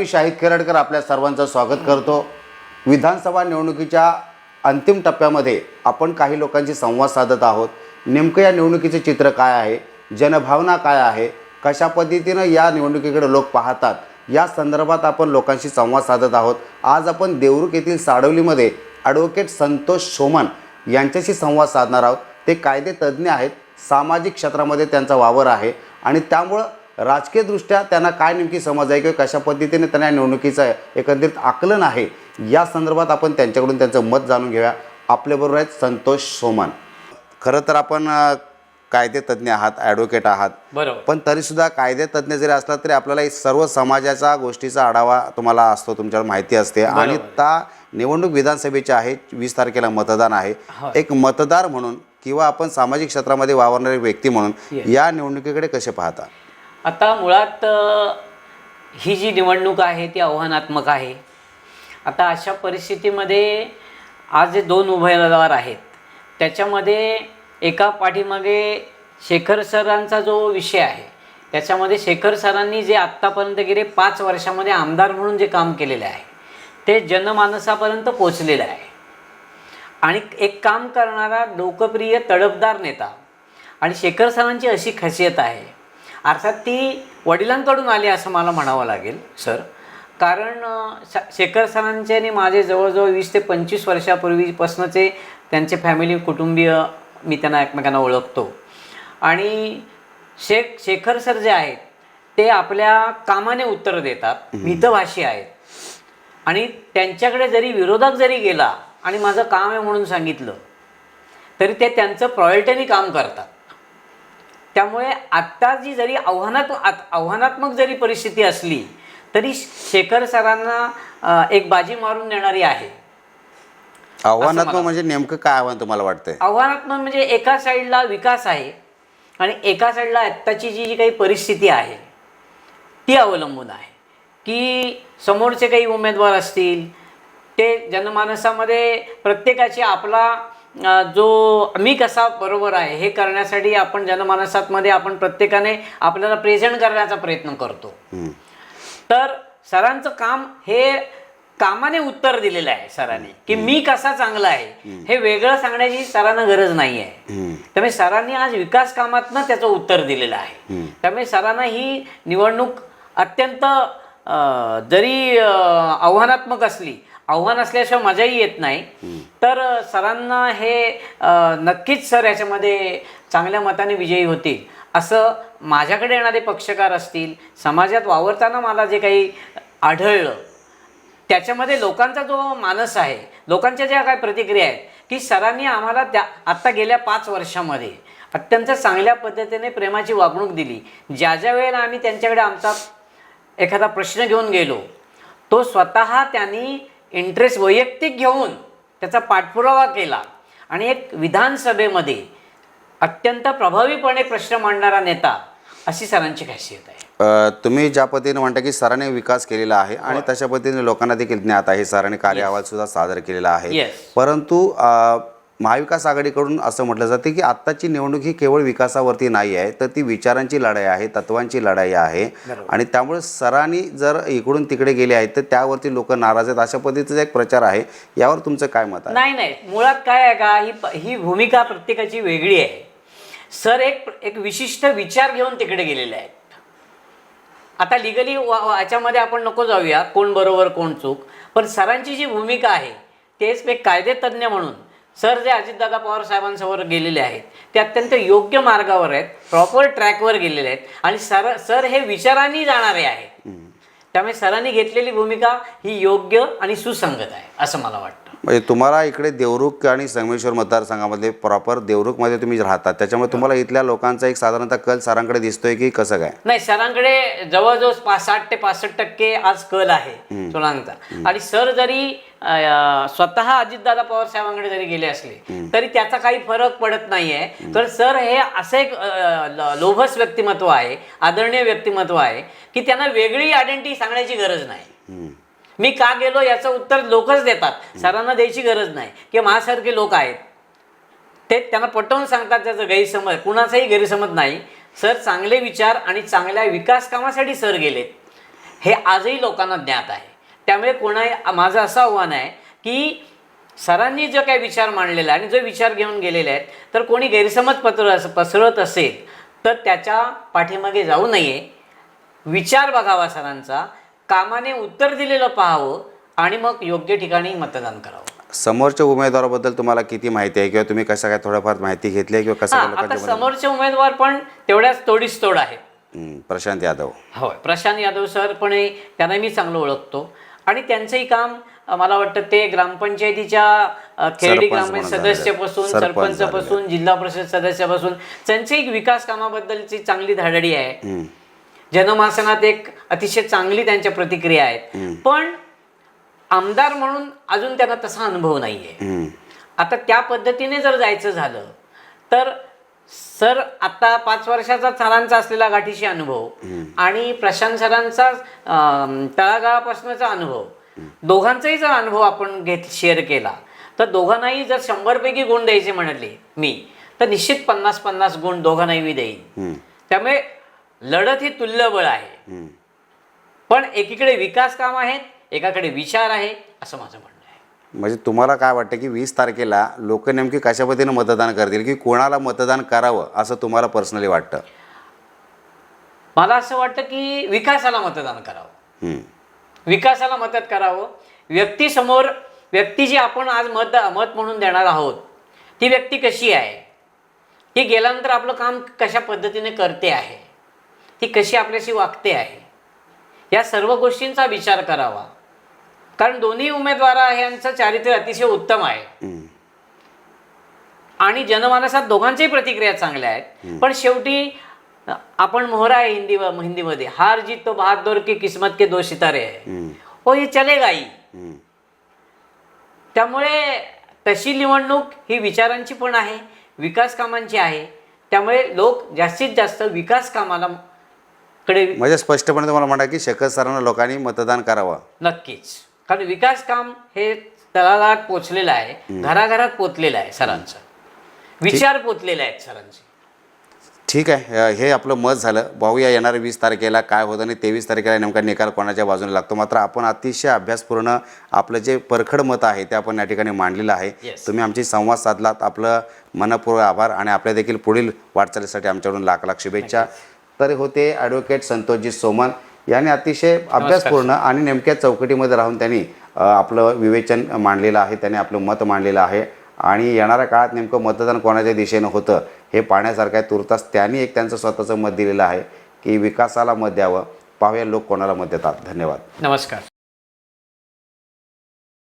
मी शाहिद खेराडकर आपल्या सर्वांचं स्वागत करतो. विधानसभा निवडणुकीच्या अंतिम टप्प्यामध्ये आपण काही लोकांशी संवाद साधत आहोत. नेमकं या निवडणुकीचे चित्र काय आहे? जनभावना काय आहे? कशा पद्धतीनं या निवडणुकीकडे लोक पाहतात? या संदर्भात आपण लोकांशी संवाद साधत आहोत. आज आपण देवरुख येथील साडवलीमध्ये ॲडव्होकेट संतोष सोमन यांच्याशी संवाद साधणार आहोत. ते कायदे तज्ज्ञ आहेत. सामाजिक क्षेत्रामध्ये त्यांचा वावर आहे. आणि त्यामुळं राजकीयदृष्ट्या त्यांना काय नेमकी समज आहे किंवा कशा पद्धतीने त्यांना या निवडणुकीचं एकंदरीत आकलन आहे या संदर्भात आपण त्यांच्याकडून त्यांचं मत जाणून घेऊया. आपल्याबरोबर आहेत संतोष सोमन खरं तर आपण अ, कायदेतज्ञ आहात ॲडव्होकेट आहात. बरोबर. पण तरीसुद्धा कायदेतज्ञ जरी असला तरी आपल्याला सर्व समाजाच्या गोष्टीचा आढावा तुम्हाला असतो तुमच्याला माहिती असते. आणि त्या निवडणूक विधानसभेची आहे वीस तारखेला मतदान आहे. एक मतदार म्हणून किंवा आपण सामाजिक क्षेत्रामध्ये वावरणारे व्यक्ती म्हणून या निवडणुकीकडे कसे पाहता? आता मुळात ही जी निवडणूक आहे ती आव्हानात्मक आहे. आता अशा परिस्थितीमध्ये आज जे दोन उमेदवार आहेत त्याच्यामध्ये एका पाठीमागे शेखर सरांचा जो विषय आहे त्याच्यामध्ये शेखर सरांनी जे आत्तापर्यंत गेले पाच वर्षामध्ये आमदार म्हणून जे काम केलेले आहे ते जनमानसापर्यंत पोचलेलं आहे. आणि एक काम करणारा लोकप्रिय तडफदार नेता आणि शेखर सरांची अशी खासियत आहे अर्थात ती वडिलांकडून आली असं मला म्हणावं लागेल सर. कारण शेखर सरांचे आणि माझे जवळजवळ वीस ते पंचवीस वर्षापूर्वीपासूनचे त्यांचे फॅमिली कुटुंबीय मी त्यांना एकमेकांना ओळखतो. आणि शेख शेखर सर जे आहेत ते आपल्या कामाने उत्तर देतात. मितभाषी आहेत. आणि त्यांच्याकडे जरी विरोधक जरी गेला आणि माझं काम आहे म्हणून सांगितलं तरी ते त्यांचं प्रॉयल्टीने काम करतात. त्यामुळे आत्ता जी जरी आव्हानात्मक आत- आव्हानात्मक जरी परिस्थिती असली तरी शेखर सरांना एक बाजी मारून देणारी आहे. आव्हानात्मक म्हणजे नेमकं काय आव्हान तुम्हाला वाटतंय? आव्हानात्मक म्हणजे एका साईडला विकास आहे आणि एका साईडला आत्ताची जी जी काही परिस्थिती आहे ती अवलंबून आहे. की समोरचे काही उमेदवार असतील ते जनमानसामध्ये प्रत्येकाची आपला जो मी कसा बरोबर आहे हे करण्यासाठी आपण जनमानसामध्ये आपण प्रत्येकाने आपल्याला प्रेझेंट करण्याचा प्रयत्न करतो. तर सरांचं काम हे कामाने उत्तर दिलेलं आहे सरांनी की मी कसा चांगला आहे हे वेगळं सांगण्याची सरांना गरज नाही आहे. त्यामुळे सरांनी आज विकास कामातनं त्याचं उत्तर दिलेलं आहे. त्यामुळे सरांना ही निवडणूक अत्यंत जरी आव्हानात्मक असली आव्हान असल्याशिवाय मजाही येत नाही. तर सरांना हे नक्कीच सर याच्यामध्ये चांगल्या मताने विजयी होतील. असं माझ्याकडे येणारे पक्षकार असतील समाजात वावरताना मला जे काही आढळलं त्याच्यामध्ये लोकांचा जो मानस आहे लोकांच्या ज्या काय प्रतिक्रिया आहेत की सरांनी आम्हाला त्या आत्ता गेल्या पाच वर्षामध्ये अत्यंत चांगल्या पद्धतीने प्रेमाची वागणूक दिली. ज्या ज्या वेळेला आम्ही त्यांच्याकडे आमचा एखादा प्रश्न घेऊन गेलो तो स्वतः त्यांनी इंटरेस्ट वैयक्तिक घेऊन त्याचा पाठपुरावा केला. आणि एक विधानसभेमध्ये अत्यंत प्रभावीपणे प्रश्न मांडणारा नेता अशी सरांची खासियत आहे. तुम्ही ज्या पद्धतीने म्हणता की सरांनी विकास केलेला आहे आणि तशा पद्धतीने लोकांना देखील ज्ञात आहे सरांनी कार्य अहवाल सुद्धा सादर केलेला आहे. परंतु महाविकास आघाडीकडून असं म्हटलं जाते की आत्ताची निवडणूक ही केवळ विकासावरती नाही आहे तर ती विचारांची लढाई आहे तत्वांची लढाई आहे. आणि त्यामुळे सरांनी जर इकडून तिकडे गेले आहेत तर त्यावरती लोक नाराज आहेत अशा पद्धतीचा एक प्रचार आहे. यावर तुमचं काय मत आहे? नाही नाही. मुळात काय आहे का ही ही भूमिका प्रत्येकाची वेगळी आहे. सर एक एक विशिष्ट विचार घेऊन तिकडे गेलेले आहेत. आता लिगली याच्यामध्ये आपण नको जाऊया कोण बरोबर कोण चूक. पण सरांची जी भूमिका आहे तेच एक कायदेतज्ञ म्हणून सर जे अजितदादा पवार साहेबांसमोर गेलेले आहेत ते अत्यंत योग्य मार्गावर आहेत प्रॉपर ट्रॅकवर गेलेले आहेत आणि सर सर हे विचारांनी जाणारे आहेत. त्यामुळे सरांनी घेतलेली भूमिका ही योग्य आणि सुसंगत आहे असं मला वाटतं. म्हणजे तुम्हाला इकडे देवरुख आणि संगमेश्वर मतदारसंघामध्ये प्रॉपर देवरुखमध्ये तुम्ही राहतात. त्याच्यामुळे तुम्हाला इथल्या लोकांचा एक साधारणतः कल सरांकडे दिसतोय की कसं काय? नाही सरांकडे जवळजवळ साठ ते पासष्ट टक्के आज कल आहे सोलांचा आणि सर जरी स्वतः अजितदादा पवार साहेबांकडे जरी गेले असले तरी त्याचा काही फरक पडत नाहीये. तर सर हे असं एक लोभस व्यक्तिमत्व आहे आदरणीय व्यक्तिमत्व आहे की त्यांना वेगळी आयडेंटिटी सांगण्याची गरज नाही. मी का गेलो याचं उत्तर लोकच देतात. सरांना द्यायची गरज नाही. की माझ्यासारखे लोक आहेत. ते त्यांना पटवून सांगतात त्याचं गैरसमज. कुणाचाही गैरसमज नाही. सर चांगले विचार आणि चांगल्या विकास कामासाठी सर गेलेत. हे आजही लोकांना ज्ञात आहे. त्यामुळे कोणा माझं असं आव्हान आहे की सरांनी जो काही विचार मांडलेला आहे आणि जो विचार घेऊन गेलेले आहेत तर कोणी गैरसमज पत्र पसरवत असेल तर त्याच्या पाठीमागे जाऊ नये. विचार बघावा सरांचा. कामाने उत्तर दिलेलं पाहावं आणि मग योग्य ठिकाणी मतदान करावं. समोरच्या उमेदवाराबद्दल तुम्हाला किती माहिती आहे किंवा तुम्ही कसं काय थोडंफार माहिती घेतली आहे किंवा कसं हा काय आता लोकांच्या समोरचे उमेदवार पण तेवढ्याच तोडीस तोड आहेत हं, प्रशांत यादव. होय प्रशांत यादव सर पण हे- त्यांना मी चांगलं ओळखतो. आणि त्यांचंही काम अ, मला वाटतं ते ग्रामपंचायतीच्या अ, खेरडी सरपंच ग्रामपंचायत म्हणून झालेले. सदस्यापासून सरपंच सरपंचापासून जिल्हा परिषद सदस्यापासून त्यांची एक विकास कामाबद्दलची चांगली धडडी आहे. जनमासनात एक अतिशय चांगली त्यांच्या प्रतिक्रिया आहेत. पण आमदार म्हणून अजून त्यांना तसा अनुभव नाही आहे हं, आता त्या पद्धतीने जर जायचं झालं तर सर आता पाच वर्षाचा सरांचा असलेला गाठीशी अनुभव आणि प्रशांत सरांचा तळागाळापासूनचा अनुभव दोघांचाही जर अनुभव आपण घेत शेअर केला तर दोघांनाही जर शंभरपैकी गुण द्यायचे म्हणाले मी तर निश्चित पन्नास पन्नास गुण दोघांनाही मी देईन. त्यामुळे लढत ही तुल्यबळ आहे. पण एकीकडे विकास काम आहेत एकाकडे विचार आहे असं माझं म्हणणं आहे. म्हणजे तुम्हाला काय वाटतं की वीस तारखेला लोक नेमकी कशा पद्धतीने मतदान करतील की कोणाला मतदान करावं असं तुम्हाला पर्सनली वाटतं? मला असं वाटतं की विकासाला मतदान करावं. विकासाला मदत करावं. व्यक्तीसमोर व्यक्ती जी आपण आज मत मत म्हणून देणार आहोत ती व्यक्ती कशी आहे? ती गेल्यानंतर आपलं काम कशा पद्धतीने करते आहे? ती कशी आपल्याशी वागते आहे? या सर्व गोष्टींचा विचार करावा. कारण दोन्ही उमेदवार यांचं चारित्र्य अतिशय उत्तम आहे. आणि जनमानसात दोघांच्याही प्रतिक्रिया चांगल्या आहेत. पण शेवटी आपण मोहरा आहे हिंदी हिंदीमध्ये. हार जीत तो बहादुर की किस्मत के दो सितारे आहे हं, हो चलेगा ही. हं. त्यामुळे तशी निवडणूक ही विचारांची पण आहे विकास कामांची आहे. त्यामुळे लोक जास्तीत जास्त विकास कामाला कडे म्हणजे स्पष्टपणे तुम्हाला म्हणा की शकत सरांना लोकांनी मतदान करावं. नक्कीच. कारण विकास काम हे तळागाळात पोचलेलं आहे घराघरात पोचलेलं आहे सरांचं. विचार पोचलेले आहेत सरांचे. ठीक आहे. हे आपलं मत झालं. पाहूया येणाऱ्या वीस तारखेला काय होतं आणि तेवीस तारखेला नेमका निकाल कोणाच्या बाजूने लागतो? मात्र आपण अतिशय अभ्यासपूर्ण आपलं जे परखड मत आहे ते आपण या ठिकाणी मांडलेलं आहे. Yes. तुम्ही आमची संवाद साधलात. आपलं मनपूर्वक आभार आणि आपल्या देखील पुढील वाटचालीसाठी आमच्याकडून लाख लाख शुभेच्छा. तर होते ॲडव्होकेट संतोषजी सोमन यांनी अतिशय अभ्यासपूर्ण आणि नेमक्या चौकटीमध्ये राहून त्यांनी आपलं विवेचन मांडलेलं आहे त्यांनी आपलं मत मांडलेलं आहे. आणि येणाऱ्या काळात नेमकं मतदान कोणाच्या दिशेनं होतं हे पाहण्यासारखं आहे. तुर्तास त्यांनी एक त्यांचं स्वतःचं मत दिलेलं आहे की विकासाला मत द्यावं. पाहूया लोक कोणाला मत देतात. धन्यवाद. नमस्कार.